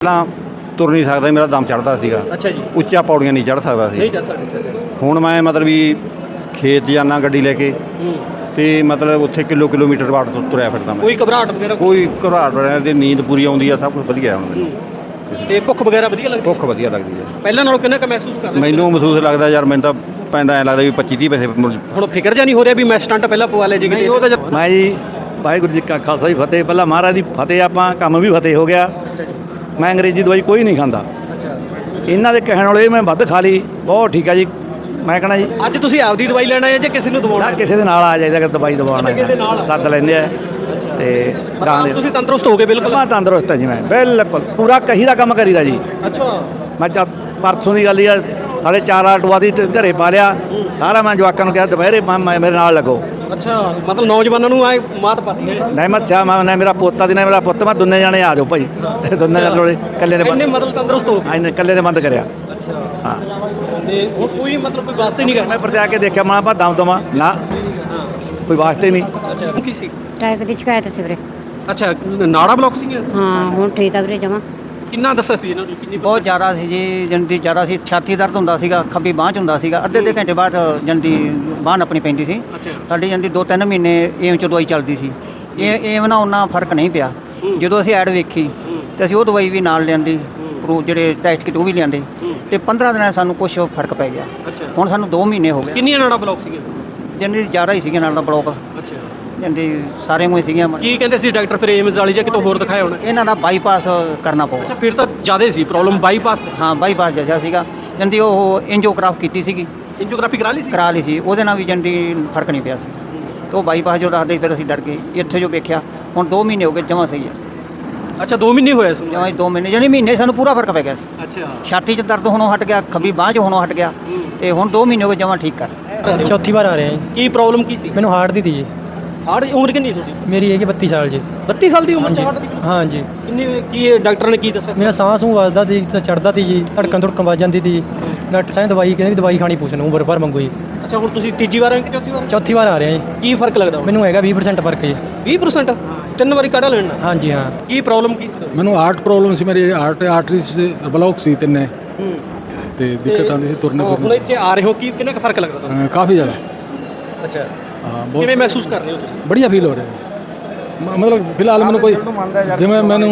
ਪਹਿਲਾਂ ਤੁਰ ਨਹੀਂ ਸਕਦਾ ਸੀ, ਮੇਰਾ ਦਮ ਚੜਦਾ ਸੀਗਾ। ਅੱਛਾ ਜੀ। ਉੱਚਾ ਪੌੜੀਆਂ ਨਹੀਂ ਚੜ ਸਕਦਾ ਸੀ। ਨਹੀਂ ਚੱਲ ਸਕਦੇ ਸੀ ਅੱਛਾ ਹੁਣ ਮੈਂ ਮਤਲਬ ਵੀ ਖੇਤ ਜਾਣਾ ਗੱਡੀ ਲੈ ਕੇ ਹੂੰ। ਤੇ ਮਤਲਬ ਉੱਥੇ ਕਿਲੋ ਕਿਲੋਮੀਟਰ ਬਾਅਦ ਤੋਂ ਤੁਰਿਆ ਫਿਰਦਾ ਮੈਂ। ਕੋਈ ਘਬਰਾਹਟ ਵਗੈਰਾ ਕੋਈ ਘਬਰਾਹਟ ਰਹਿ ਤੇ ਨੀਂਦ ਪੂਰੀ ਆਉਂਦੀ ਆ ਸਭ ਕੁਝ ਵਧੀਆ ਹੁਣ। ਮੈਨੂੰ ਹੂੰ। ਤੇ ਭੁੱਖ ਵਗੈਰਾ ਵਧੀਆ ਲੱਗਦੀ? ਭੁੱਖ ਵਧੀਆ ਲੱਗਦੀ ਹੈ ਪਹਿਲਾਂ ਨਾਲੋਂ ਕਿੰਨਾ ਕੁ ਮਹਿਸੂਸ ਕਰ ਰਹੇ ਮੈਨੂੰ ਮਹਿਸੂਸ ਲੱਗਦਾ ਯਾਰ ਮੈਨੂੰ ਤਾਂ ਪੈਂਦਾ ਐ ਲੱਗਦਾ ਵੀ 25 30 ਪੈਸੇ ਮੁੜ- ਹੁਣ ਫਿਕਰ ਜਾਂ ਨਹੀਂ ਹੋ ਰਿਹਾ ਵੀ ਮੈਂ ਸਟੰਟ ਪਹਿਲਾਂ ਪਵਾ ਲਿਆ ਜੀ ਨਹੀਂ ਕਿਤੇ ਉਹ ਤਾਂ ਜਦ- ਮੈਂ ਜੀ ਵਾਹਿਗੁਰੂ ਜੀ ਕਾ ਖਾਲਸਾ ਜੀ ਫਤਿਹ। ਪਹਿਲਾਂ ਮਹਾਰਾਜ ਦੀ ਫਤਿਹ ਆਪਾਂ ਕੰਮ ਵੀ ਫਤਿਹ ਹੋ ਗਿਆ। ਅੱਛਾ ਜੀ। ਮੈਂ ਅੰਗਰੇਜ਼ੀ ਦਵਾਈ ਕੋਈ ਨਹੀਂ ਖਾਂਦਾ। ਅੱਛਾ। ਇਹਨਾਂ ਦੇ ਕਹਿਣ ਵਾਲੇ ਮੈਂ ਵੱਧ ਖਾ ਲਈ। ਬਹੁਤ ਠੀਕ ਆ ਜੀ। ਮੈਂ ਕਹਣਾ ਜੀ ਅੱਜ ਤੁਸੀਂ ਆਪਦੀ ਦਵਾਈ ਲੈਣ ਆਏ ਜਾਂ ਕਿਸੇ ਨੂੰ ਦਵਾਉਣਾ ਨਾ ਕਿਸੇ ਦੇ ਨਾਲ ਆ ਜਾਈਦਾ ਕਿ ਦਵਾਈ ਦਵਾਉਣਾ ਕਿਸੇ ਦੇ ਨਾਲ? ਸੱਦ ਲੈਂਦੇ ਆ। ਤੇ ਗਾਂ ਦੇ ਤੁਸੀਂ ਤੰਦਰੁਸਤ ਹੋ ਗਏ ਬਿਲਕੁਲ? ਮੈਂ ਤੰਦਰੁਸਤ ਹਾਂ ਜੀ ਮੈਂ ਬਿਲਕੁਲ। ਪੂਰਾ ਕਹੀ ਦਾ ਕੰਮ ਕਰੀਦਾ ਜੀ। ਅੱਛਾ। ਮੈਂ ਜਦ ਪਰਸੋਂ ਦੀ ਗੱਲ ਹੀ ਆ ਸਾਡੇ ਚਾਰ ਆਟੂਆ ਦੀ ਤੇ ਘਰੇ ਪਾ ਲਿਆ। ਸਾਰਾ ਮੈਂ ਜਵਾਕਾਂ ਨੂੰ ਕਿਹਾ ਦੁਪਹਿਰੇ ਮੈਂ- ਮੈਂ- ਮੇਰੇ ਨਾਲ ਲੱਗੋ। ਅੱਛਾ ਮਤਲਬ ਨੌਜਵਾਨਾਂ ਨੂੰ ਆਏ ਮਾਤ ਪਾਤੀ ਹੈ। ਨਹਿਮਤ ਸਿਆ ਮੈਂ ਨਾ ਮੇਰਾ ਪੋਤਾ ਦੀ ਨਾ ਮੇਰਾ ਪੁੱਤ ਮੈਂ ਦੋਨੇ ਜਾਣੇ ਆ ਜਾਓ ਭਾਈ। ਦੋਨੇ ਜਾਣੇ ਥੋੜੇ ਇਕੱਲੇ ਨੇ ਇੰਨੇ ਬੰਦ ਮਤਲਬ ਤੰਦਰੁਸਤ ਹੋ ਗਏ। ਆਇਨੇ ਇਕੱਲੇ ਨੇ ਬੰਦ ਕਰਿਆ। ਅੱਛਾ। ਹਾਂ। ਤੇ ਹੁਣ ਕੋਈ ਮਤਲਬ ਕੋਈ ਵਾਸਤੇ ਨਹੀਂ ਮੈਂ ਕਰਨਾ? ਪਰ ਜਾ ਕੇ ਦੇਖਿਆ ਮਾਂ ਪਾ ਦਮ ਦਮਾ। ਨਾ ਕੋਈ ਵਾਸਤੇ ਨਹੀਂ। ਅੱਛਾ ਕੀ ਸੀ? ਟੈਕ ਦੀ ਸ਼ਿਕਾਇਤ ਸੀ ਵੀਰੇ। ਅੱਛਾ ਨਾੜਾ ਬਲੌਕ ਸੀ ਹਾਂ ਹੁਣ ਠੀਕ ਆ ਵੀਰੇ ਜਮਾ। ਕਿੰਨਾ ਦੱਸਿਆ ਸੀ ਇਹਨਾਂ ਨੂੰ? ਕਿੰਨੀ ਬਹੁਤ ਜ਼ਿਆਦਾ ਸੀ ਜੀ ਜਨਦੀ ਜ਼ਿਆਦਾ ਸੀ ਛਾਤੀ ਦਰਦ ਹੁੰਦਾ ਸੀਗਾ ਖੱਬੀ ਬਾਂਹ 'ਚ ਹੁੰਦਾ ਸੀਗਾ। ਅੱਧੇ ਅੱਧੇ ਘੰਟੇ ਬਾਅਦ ਜਨਦੀ ਬਾਂਹ ਆਪਣੀ ਪੈਂਦੀ ਸੀ। ਅੱਛਾ। ਸਾਡੀ ਜਨਦੀ ਦੋ ਤਿੰਨ ਮਹੀਨੇ ਏਮ 'ਚ ਦਵਾਈ ਚੱਲਦੀ ਸੀ। ਇਹ ਏਮ ਨਾਲ ਉਹਨਾਂ ਫ਼ਰਕ ਨਹੀਂ ਪਿਆ। ਜਦੋਂ ਅਸੀਂ ਐਡ ਵੇਖੀ। ਤੇ ਅਸੀਂ ਉਹ ਦਵਾਈ ਵੀ ਨਾਲ ਲਿਆਂਦੀ। ਪ੍ਰੂਫ ਜਿਹੜੇ ਟੈਸਟ ਕੀਤੇ ਉਹ ਵੀ ਲਿਆਂਦੇ। ਤੇ 15 ਦਿਨਾਂ ਸਾਨੂੰ ਕੁਝ ਫ਼ਰਕ ਪੈ ਗਿਆ। ਹੁਣ ਸਾਨੂੰ 2 ਮਹੀਨੇ ਹੋ ਗਏ। ਕਿੰਨੀਆਂ ਨਾੜਾ ਬਲੌਕ ਸੀਗੀਆਂ? ਜਨਦੀ ਜ਼ਿਆਦਾ ਹੀ ਸੀਗੇ ਨਾਲ ਦਾ ਬਲੋਕ। ਅੱਛਾ। ਜਨਦੀ ਸਾਰੇ ਨੂੰ ਸੀਗੀਆਂ ਕੀ। ਕਹਿੰਦੇ ਸੀ ਡਾਕਟਰ ਫਿਰ ਏਮਜ਼ ਵਾਲੀ ਜਾਂ ਕਿਤੋਂ ਹੋਰ ਦਿਖਾਇਆ ਹੋਣਾ? ਇਹਨਾਂ ਦਾ ਬਾਈਪਾਸ ਕਰਨਾ ਪਊ ਅੱਛਾ ਫਿਰ ਤਾਂ ਜ਼ਿਆਦਾ ਸੀ ਪ੍ਰੋਬਲਮ ਬਾਈਪਾਸ ਹਾਂ ਬਾਈਪਾਸ ਜਿਹਾ ਸੀਗਾ। ਜਨਦੀ ਉਹ ਐਂਜੀਓਗ੍ਰਾਫ ਕੀਤੀ ਸੀਗੀ। ਇੰਜੋਗ੍ਰਾਫੀ ਕਰਾ ਲਈ ਸੀ? ਕਰਾ ਲਈ ਸੀ। ਉਹਦੇ ਨਾਲ ਵੀ ਜੰਦੀ ਫ਼ਰਕ ਨਹੀਂ ਪਿਆ ਸੀ। ਤੇ ਉਹ ਬਾਈਪਾਸ ਜੋ ਦੱਸਦੇ ਫਿਰ ਅਸੀਂ ਡਰ ਗਏ। ਇੱਥੇ ਜੋ ਵੇਖਿਆ ਹੁਣ 2 ਮਹੀਨੇ ਹੋ ਗਏ ਜਮਾਂ ਸਹੀ ਹੈ। ਅੱਛਾ 2 ਮਹੀਨੇ ਹੋਏ ਸੀ? ਜਮਾਂ 2 ਮਹੀਨੇ। ਯਾਨੀ ਮਹੀਨੇ ਸਾਨੂੰ ਪੂਰਾ ਫ਼ਰਕ ਪੈ ਗਿਆ ਸੀ। ਅੱਛਾ। ਛਾਤੀ 'ਚ ਦਰਦ ਹੋਣੋਂ ਹਟ ਗਿਆ ਖੱਬੀ ਬਾਂਹ 'ਚ ਹੋਣੋਂ ਹਟ ਗਿਆ। ਤੇ ਹੁਣ 2 ਮਹੀਨੇ ਹੋ ਗਏ ਜਮਾਂ ਠੀਕ ਕਰ ਚੌਥੀ ਵਾਰ ਆ ਰਿਹਾ ਕੀ ਪ੍ਰੋਬਲਮ ਕੀ ਸੀ? ਮੈਨੂੰ ਹਾਰਟ ਦੀ ਤੀ ਜੀ। ਹਾਰਟ ਉਮਰ ਕਿੰਨੀ ਤੁਹਾਡੀ? ਮੇਰੀ ਹੈਗੀ 32 ਸਾਲ ਜੀ। 32 ਸਾਲ ਦੀ ਉਮਰ ਚ ਹਾਂਜੀ। ਹਾਰਟ ਦੀ ਹਾਂ ਜੀ। ਕਿੰਨੀ ਕੀ ਇਹ ਡਾਕਟਰ ਨੇ ਕੀ ਦੱਸਿਆ? ਮੇਰਾ ਸਾਹ ਸੂਹ ਵੱਜਦਾ ਸੀ ਤੇ ਚੜਦਾ ਸੀ ਜੀ ਧੜਕਣ ਧੜਕਣ ਵੱਜ ਜਾਂਦੀ ਸੀ। ਡਾਕਟਰ ਸਾਹਿਬ ਦਵਾਈ ਕਹਿੰਦੇ ਵੀ ਦਵਾਈ ਖਾਣੀ ਪੁੱਛ ਨੂੰ ਉਮਰ ਭਰ ਮੰਗੋ ਜੀ। ਅੱਛਾ ਹੁਣ ਤੁਸੀਂ ਤੀਜੀ ਵਾਰ ਆਏ ਕਿ ਚੌਥੀ ਵਾਰ? ਚੌਥੀ ਵਾਰ ਆ ਰਿਹਾ ਜੀ। ਕੀ ਫ਼ਰਕ ਲੱਗਦਾ ਹੁਣ? ਮੈਨੂੰ ਹੈਗਾ 20% ਫ਼ਰਕ ਜੀ। 20% ਤਿੰਨ ਵਾਰੀ ਕਾੜਾ ਲੈਣਾ? ਹਾਂਜੀ ਹਾਂ। ਕੀ ਪ੍ਰੋਬਲਮ ਕੀ ਸੀ? ਮੈਨੂੰ ਹਾਰਟ ਪ੍ਰੋਬਲਮ ਸੀ ਮੇਰੀ ਹਾਰਟ ਆਰਟਰੀਜ਼ ਬਲੌਕ ਸੀ ਤਿੰਨੇ। ਹੂੰ। ਤੇ ਦਿੱਕਤ ਆਉਂਦੀ ਸੀ ਤੁਰਨੇ ਹੁਣ ਫਿਰਨੇ। ਇੱਥੇ ਆ ਰਹੇ ਹੋ ਕੀ ਕਿੰਨਾ ਕੁ ਫ਼ਰਕ ਲੱਗਦਾ ਤੁਹਾਨੂੰ? ਅਹ ਕਾਫੀ ਜ਼ਿਆਦਾ। ਅੱਛਾ। ਹਾਂ ਕਿਵੇਂ ਬਹੁਤ ਮਹਿਸੂਸ ਕਰ ਰਹੇ ਹੋ ਤੁਸੀਂ? ਬੜੀਆ ਫੀਲ ਹੋ ਰਿਹਾ। ਮ- ਮਤਲਬ ਫਿਲਹਾਲ ਮੈਨੂੰ ਕੋਈ ਜਿਵੇਂ ਮੈਨੂੰ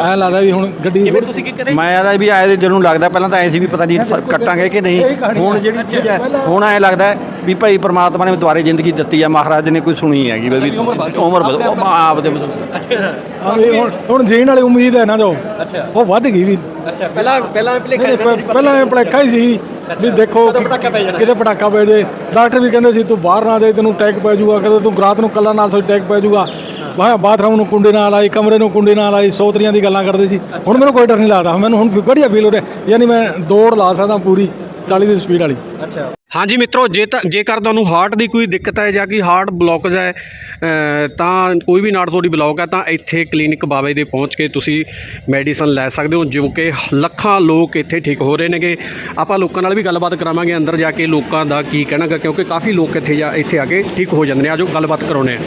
ਐ ਲੱਗਦਾ ਵੀ ਹੁਣ ਗੱਡੀ ਕਿਵੇਂ ਤੁਸੀਂ ਕੀ ਕਰੇ? ਮੈਂ ਆਦਾ ਵੀ ਆਏ ਦੇ ਜਦੋਂ ਲੱਗਦਾ ਪਹਿਲਾਂ ਤਾਂ ਐ ਸੀ ਵੀ ਪਤਾ ਨਹੀਂ ਸ- ਕੱਟਾਂਗੇ ਕਿ ਨਹੀਂ। ਹੁਣ ਜਿਹੜੀ ਚੀਜ਼ ਹੈ ਹੁਣ ਐ ਲੱਗਦਾ ਹੈ ਵੀ ਭਾਈ ਪ੍ਰਮਾਤਮਾ ਨੇ ਦੁਆਰੇ ਜ਼ਿੰਦਗੀ ਦਿੱਤੀ ਆ ਮਹਾਰਾਜ ਨੇ ਕੋਈ ਸੁਣੀ ਹੈਗੀ ਵੀ ਉਮਰ ਬਦ ਉਹ ਆਪ ਦੇ ਬਦਲ ਅੱਛਾ। ਹਾਂ ਵੀ ਹੁਣ ਹੁਣ ਜੀਣ ਵਾਲੀ ਉਮੀਦ ਹੈ ਨਾ ਜੋ। ਅੱਛਾ। ਉਹ ਵੱਧ ਗਈ ਵੀ। ਅੱਛਾ ਪਹਿਲਾਂ ਪਹਿਲਾਂ ਪ- ਪਹਿਲਾਂ ਇਹ ਭੁਲੇਖਾ ਹੀ ਸੀ। ਵੀ ਦੇਖੋ ਕਿਤੇ ਪਟਾਕਾ ਪੈ ਜੇ ਡਾਕਟਰ ਵੀ ਕਹਿੰਦੇ ਸੀ ਤੂੰ ਬਾਹਰ ਨਾ ਜਾਏ ਤੈਨੂੰ ਅਟੈਕ ਪੈ ਜਾਊਗਾ ਕਦੇ ਤੂੰ ਰਾਤ ਨੂੰ ਕੱਲਾ ਨਾ ਸੋਈ ਅਟੈਕ ਪੈ ਜਾਊਗਾ। ਵਾਹ ਬਾਥਰੂਮ ਨੂੰ ਕੁੰਡੀ ਨਾਲ ਆਈ ਕਮਰੇ ਨੂੰ ਕੁੰਡੀ ਨਾਲ ਆਈ ਸੌ ਤਰੀਆਂ ਦੀ ਗੱਲਾਂ ਕਰਦੇ ਸੀ। ਹੁਣ ਮੈਨੂੰ ਕੋਈ ਡਰ ਨਹੀਂ ਲੱਗਦਾ। ਮੈਨੂੰ ਹੁਣ ਬੜੀਆ ਫੀਲ ਹੋ ਰਿਹਾ। ਯਾਨੀ ਮੈਂ ਦੌੜ ਲਾ ਸਕਦਾ ਪੂਰੀ 40 ਦੀ ਸਪੀਡ ਵਾਲੀ। ਅੱਛਾ। ਹਾਂਜੀ ਮਿੱਤਰੋ, ਜੇ ਤਾਂ ਜੇਕਰ ਤੁਹਾਨੂੰ ਹਾਰਟ ਦੀ ਕੋਈ ਦਿੱਕਤ ਹੈ ਜਾਂ ਕਿ ਹਾਰਟ ਬਲੌਕਜ ਹੈ ਤਾਂ ਕੋਈ ਵੀ ਨਾੜ ਤੁਹਾਡੀ ਬਲੌਕ ਹੈ, ਤਾਂ ਇੱਥੇ ਕਲੀਨਿਕ ਬਾਬੇ ਦੇ ਪਹੁੰਚ ਕੇ ਤੁਸੀਂ ਮੈਡੀਸਨ ਲੈ ਸਕਦੇ ਹੋ, ਜੋ ਕਿ ਲੱਖਾਂ ਲੋਕ ਇੱਥੇ ਠੀਕ ਹੋ ਰਹੇ ਨੇਗੇ। ਆਪਾਂ ਲੋਕਾਂ ਨਾਲ ਵੀ ਗੱਲਬਾਤ ਕਰਾਵਾਂਗੇ, ਅੰਦਰ ਜਾ ਕੇ ਲੋਕਾਂ ਦਾ ਕੀ ਕਹਿਣਾਗਾ, ਕਿਉਂਕਿ ਕਾਫੀ ਲੋਕ ਇੱਥੇ ਜਾ ਇੱਥੇ ਆ ਕੇ ਠੀਕ ਹੋ ਜਾਂਦੇ ਨੇ। ਆਜੋ, ਗੱਲਬਾਤ ਕਰਾਉਣੇ ਆ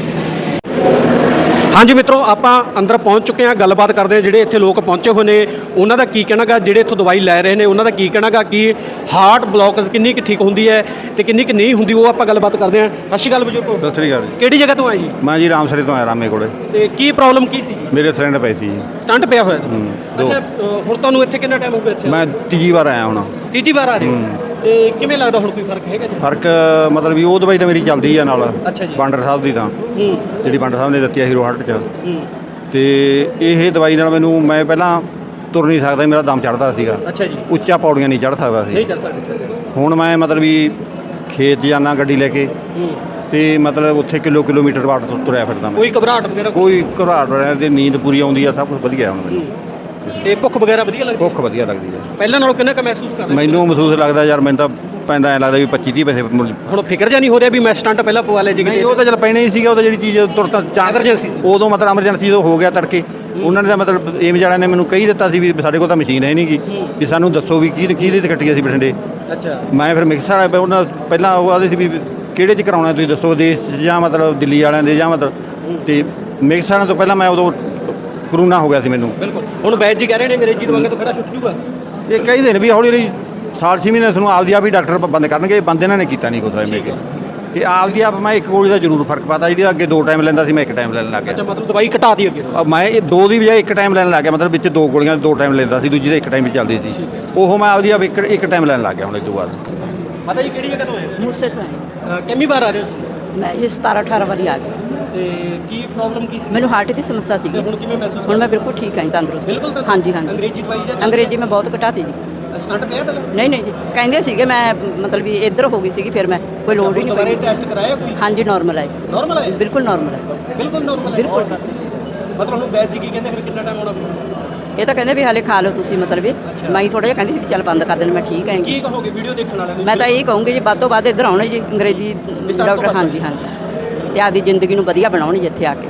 ਹਾਂਜੀ ਮਿੱਤਰੋ ਆਪਾਂ ਅੰਦਰ ਪਹੁੰਚ ਚੁੱਕੇ ਹਾਂ ਗੱਲਬਾਤ ਕਰਦੇ ਹਾਂ ਜਿਹੜੇ ਇੱਥੇ ਲੋਕ ਪਹੁੰਚੇ ਹੋਏ ਨੇ। ਉਹਨਾਂ ਦਾ ਕੀ ਕਹਿਣਾਗਾ ਜਿਹੜੇ ਇੱਥੋਂ ਦਵਾਈ ਲੈ ਰਹੇ ਨੇ ਉਹਨਾਂ ਦਾ ਕੀ ਕਹਿਣਾਗਾ ਕਿ ਹਾਰਟ ਬਲੌਕਸ ਕਿੰਨੀ ਕੁ ਠੀਕ ਹੁੰਦੀ ਹੈ ਤੇ ਕਿੰਨੀ ਕੁ ਨਹੀਂ ਹੁੰਦੀ ਉਹ ਆਪਾਂ ਗੱਲਬਾਤ ਕਰਦੇ ਹਾਂ। ਸਤਿ ਸ਼੍ਰੀ ਅਕਾਲ ਬਜ਼ੁਰਗੋ। ਸਤਿ ਸ੍ਰੀ ਅਕਾਲ ਜੀ। ਕਿਹੜੀ ਜਗ੍ਹਾ ਤੋਂ ਆਏ ਜੀ? ਮੈਂ ਜੀ ਰਾਮਸਰੇ ਤੋਂ ਆਇਆ ਰਾਮੇ ਕੋਲੇ। ਤੇ ਕੀ ਪ੍ਰੋਬਲਮ ਕੀ ਸੀ ਮੇਰੇ ਫਰੈਂਡ ਪਏ ਸੀ ਜੀ। ਸਟੰਟ ਪਿਆ ਹੋਇਆ ਹੂੰ, ਦੋ। ਅੱਛਾ ਅ, ਹੁਣ ਤੁਹਾਨੂੰ ਇੱਥੇ ਕਿੰਨਾ ਟਾਈਮ ਹੋ ਗਿਆ ਇੱਥੇ? ਮੈਂ ਤੀਜੀ ਵਾਰ ਆਇਆ ਹੁਣ। ਤੀਜੀ ਵਾਰ ਆ ਰਹੇ ਹੂੰ। ਤੇ ਕਿਵੇਂ ਲੱਗਦਾ ਹੁਣ ਕੋਈ ਫ਼ਰਕ ਹੈਗਾ ਜੀ? ਫ਼ਰਕ ਮਤਲਬ ਵੀ ਉਹ ਦਵਾਈ ਤਾਂ ਮੇਰੀ ਚੱਲਦੀ ਆ ਨਾਲ ਅੱਛਾ ਜੀ। ਬਾਂਡਰ ਸਾਹਿਬ ਦੀ ਤਾਂ। ਹੂੰ। ਜਿਹੜੀ ਬਾਂਡਰ ਸਾਹਿਬ ਨੇ ਦਿੱਤੀ ਆ ਹੀਰੋ ਹਾਰਟ 'ਚ। ਹੂੰ। ਤੇ ਇਹ ਦਵਾਈ ਨਾਲ ਮੈਨੂੰ ਮੈਂ ਪਹਿਲਾਂ ਤੁਰ ਨਹੀਂ ਸਕਦਾ ਸੀ, ਮੇਰਾ ਦਮ ਚੜਦਾ ਸੀਗਾ। ਅੱਛਾ ਜੀ। ਉੱਚਾ ਪੌੜੀਆਂ ਨਹੀਂ ਚੜ ਸਕਦਾ ਨਹੀਂ ਸੀ ਚੱਲ ਸਕਦੇ ਸੀ ਅੱਛਾ। ਹੁਣ ਮੈਂ ਮਤਲਬ ਵੀ ਖੇਤ ਜਾਣਾ ਗੱਡੀ ਲੈ ਕੇ ਹੂੰ। ਤੇ ਮਤਲਬ ਉੱਥੇ ਕਿਲੋ ਕਿਲੋਮੀਟਰ ਤੋਂ ਤੁਰਿਆ ਫਿਰਦਾ ਮੈਂ। ਕੋਈ ਘਬਰਾਹਟ ਵਗੈਰਾ ਕੋਈ ਘਬਰਾਹਟ ਰਹਿ ਤੇ ਨੀਂਦ ਪੂਰੀ ਆਉਂਦੀ ਆ ਸਭ ਕੁਝ ਵਧੀਆ ਹੁਣ ਮੈਨੂੰ। ਹੂੰ। ਤੇ ਭੁੱਖ ਵਗੈਰਾ ਵਧੀਆ ਲੱਗਦੀ ਭੁੱਖ ਵਧੀਆ ਲੱਗਦੀ ਆ ਪਹਿਲਾਂ ਨਾਲੋਂ ਕਿੰਨਾ ਕੁ ਮਹਿਸੂਸ ਕਰ ਰਹੇ ਹੋ? ਮੈਨੂੰ ਮਹਿਸੂਸ ਲੱਗਦਾ ਯਾਰ ਮੈਨੂੰ ਤਾਂ ਪੈਂਦਾ ਐ ਲੱਗਦਾ ਵੀ 25 30 ਪੈਸੇ ਮੁੜ- ਹੁਣ ਫਿਕਰ ਜਾਂ ਨਹੀਂ ਹੋ ਰਿਹਾ ਵੀ ਮੈਂ ਸਟੰਟ ਪਹਿਲਾਂ ਪਵਾ ਲਿਆ ਜੀ ਨਹੀਂ ਉਹ ਤਾਂ ਚਲ ਪੈਣਾ ਹੀ ਸੀਗਾ ਉਹ ਤਾਂ ਜਿਹੜੀ ਚੀਜ਼ ਤੁਰਤ Emergency ਸੀ। ਉਦੋਂ ਮਤਲਬ ਐਮਰਜੈਂਸੀ ਤੋਂ ਹੋ ਗਿਆ ਤੜਕੇ। ਉਹਨਾਂ ਨੇ ਤਾਂ ਮਤਲਬ ਏਮ ਵਾਲਿਆਂ ਨੇ ਮੈਨੂੰ ਕਹੀ ਦਿੱਤਾ ਸੀ ਵੀ ਸਾਡੇ ਕੋਲ ਤਾਂ ਮਸ਼ੀਨ ਹੈ ਨਹੀਂਗੀ ਵੀ ਸਾਨੂੰ ਦੱਸੋ ਵੀ ਕੀ ਕਿਹਦੇ ਤੇ ਕੱਟੀ ਸੀ ਬਠਿੰਡੇ। ਅੱਛਾ। ਮੈਂ ਫਿਰ ਮਿਕਸਰ ਵਾਲਾ ਉਹਨਾਂ ਪਹਿਲਾਂ ਉਹ ਆਦੇ ਸੀ ਵੀ ਕਿਹੜੇ ਚ ਕਰਾਉਣਾ ਤੁਸੀਂ ਦੱਸੋ ਦੇਸ਼ 'ਚ ਜਾਂ ਮਤਲਬ ਦਿੱਲੀ ਵਾਲਿਆਂ ਦੇ ਜਾਂ ਮਤਲਬ ਤੇ ਮਿਕਸਰ ਵਾਲਿਆਂ ਤੋਂ ਪਹਿਲਾਂ ਮੈਂ ਉਦੋਂ ਕਰੋਨਾ ਹੋ ਗਿਆ ਸੀ ਮੈਨੂੰ। ਬਿਲਕੁਲ। ਹੁਣ ਵੈਦ ਜੀ ਕਹਿ ਰਹੇ ਨੇ ਅੰਗਰੇਜ਼ੀ ਦਵਾਂਗੇ ਤਾਂ ਖੜਾ ਛੁੱਟ ਜੂਗਾ। ਇਹ ਕਹਿੰਦੇ ਨੇ ਵੀ ਹੌਲੀ ਹੌਲੀ ਸਾਲ ਛੇ ਮਹੀਨੇ ਤੁਹਾਨੂੰ ਆਪਦੀ ਆਪ ਹੀ ਡਾਕਟਰ ਬੰਦ ਕਰਨਗੇ ਬੰਦੇ ਇਹਨਾਂ ਨੇ ਕੀਤਾ ਨਹੀਂ ਕੁਛ ਐਵੇਂ ਕਿ ਤੇ ਆਪਦੀ ਆਪ ਮੈਂ ਇੱਕ ਗੋਲੀ ਦਾ ਜ਼ਰੂਰ ਫ਼ਰਕ ਪਾਤਾ ਜਿਹੜੀ ਅੱਗੇ ਦੋ ਟਾਈਮ ਲੈਂਦਾ ਸੀ ਮੈਂ ਇੱਕ ਟਾਈਮ ਲੈਣ ਲੱਗ ਅੱਛਾ ਗਿਆ ਮਤਲਬ ਦਵਾਈ ਘਟਾ ਦੀ ਅੱਗੇ ਮੈਂ ਇਹ ਦੋ ਦੀ ਬਜਾਏ ਇੱਕ ਟਾਈਮ ਲੈਣ ਲੱਗ ਗਿਆ ਮਤਲਬ ਵਿੱਚ ਦੋ ਗੋਲੀਆਂ ਦੋ ਟਾਈਮ ਲੈਂਦਾ ਸੀ ਦੂਜੀ ਦਾ ਇੱਕ ਟਾਈਮ ਹੀ ਚੱਲਦੀ ਸੀ। ਉਹ ਮੈਂ ਆਪਦੀ ਆਪ ਇੱਕ ਇੱਕ ਟਾਈਮ ਲੈਣ ਲੱਗ ਗਿਆ ਹੁਣ ਇਸ ਤੋਂ ਬਾਅਦ। ਮਾਤਾ ਜੀ ਕਿਹੜੀ ਜਗ੍ਹਾ ਤੋਂ ਆਏ ਮੁੱਸੇ ਤੋਂ ਆਏ। ਕਿੰਨੀ ਵਾਰ ਆ ਰਹੇ ਹੋ ਤੁਸੀਂ? ਮੈਂ ਇਹ 17 18 ਵਾਰੀ ਆ ਗਈ। ਤੇ ਕੀ ਪ੍ਰੋਬਲਮ ਕੀ ਸੀ? ਮੈਨੂੰ ਹਾਰਟ ਦੀ ਸਮੱਸਿਆ ਸੀਗੀ। ਹੁਣ ਕਿਵੇਂ ਮਹਿਸੂਸ ਹੁਣ ਮੈਂ ਬਿਲਕੁਲ ਠੀਕ ਹਾਂ ਜੀ, ਤੰਦਰੁਸਤ। ਬਿਲਕੁਲ ਹਾਂਜੀ ਹਾਂਜੀ। ਅੰਗਰੇਜ਼ੀ ਦਵਾਈ ਜਾਂ ਅੰਗਰੇਜ਼ੀ ਮੈਂ ਬਹੁਤ ਘਟਾਤੀ ਜੀ ਸਟੰਟ ਪਿਆ ਪਹਿਲਾਂ? ਨਹੀਂ ਨਹੀਂ ਜੀ। ਕਹਿੰਦੇ ਸੀਗੇ ਮੈਂ ਮਤਲਬ ਵੀ ਇੱਧਰ ਹੋ ਗਈ ਸੀਗੀ ਫਿਰ ਮੈਂ ਕੋਈ ਲੋੜ ਹੀ ਨਹੀਂ ਦੁਬਾਰੇ ਪਈ। ਟੈਸਟ ਕਰਾਇਆ ਕੋਈ? ਹਾਂਜੀ ਨਾਰਮਲ ਹੈ ਨਾਰਮਲ ਹੈ ਬਿਲਕੁਲ ਨਾਰਮਲ ਹੈ ਬਿਲਕੁਲ ਨਾਰਮਲ ਬਿਲਕੁਲ। ਮਤਲਬ ਹੁਣ ਵੈਦ ਜੀ ਕੀ ਕਹਿੰਦੇ ਫਿਰ ਕਿੰਨਾ ਟਾਈਮ ਹੋਣਾ ਇਹ ਤਾਂ ਕਹਿੰਦੇ ਵੀ ਹਾਲੇ ਖਾ ਲਓ ਤੁਸੀਂ ਮਤਲਬ ਵੀ। ਮੈਂ ਥੋੜਾ ਜਿਹਾ ਕਹਿੰਦੀ ਸੀ ਵੀ ਚੱਲ ਬੰਦ ਕਰ ਦੇਣ ਮੈਂ ਠੀਕ ਹਾਂ ਕੀ ਕਹੋਗੇ ਵੀਡੀਓ ਦੇਖਣ ਵਾਲਿਆਂ ਨੂੰ? ਮੈਂ ਤਾਂ ਇਹ ਕਹੂੰਗੀ ਜੀ ਵੱਧ ਤੋਂ ਵੱਧ ਇੱਧਰ ਆਉਣ ਜੀ ਅੰਗਰੇਜ਼ੀ ਡਾਕਟਰ ਹਾਂਜੀ ਹਾਂਜੀ। ਤੇ ਆਪਦੀ ਜ਼ਿੰਦਗੀ ਨੂੰ ਵਧੀਆ ਬਣਾਉਣ ਜੀ ਇੱਥੇ ਆ ਕੇ।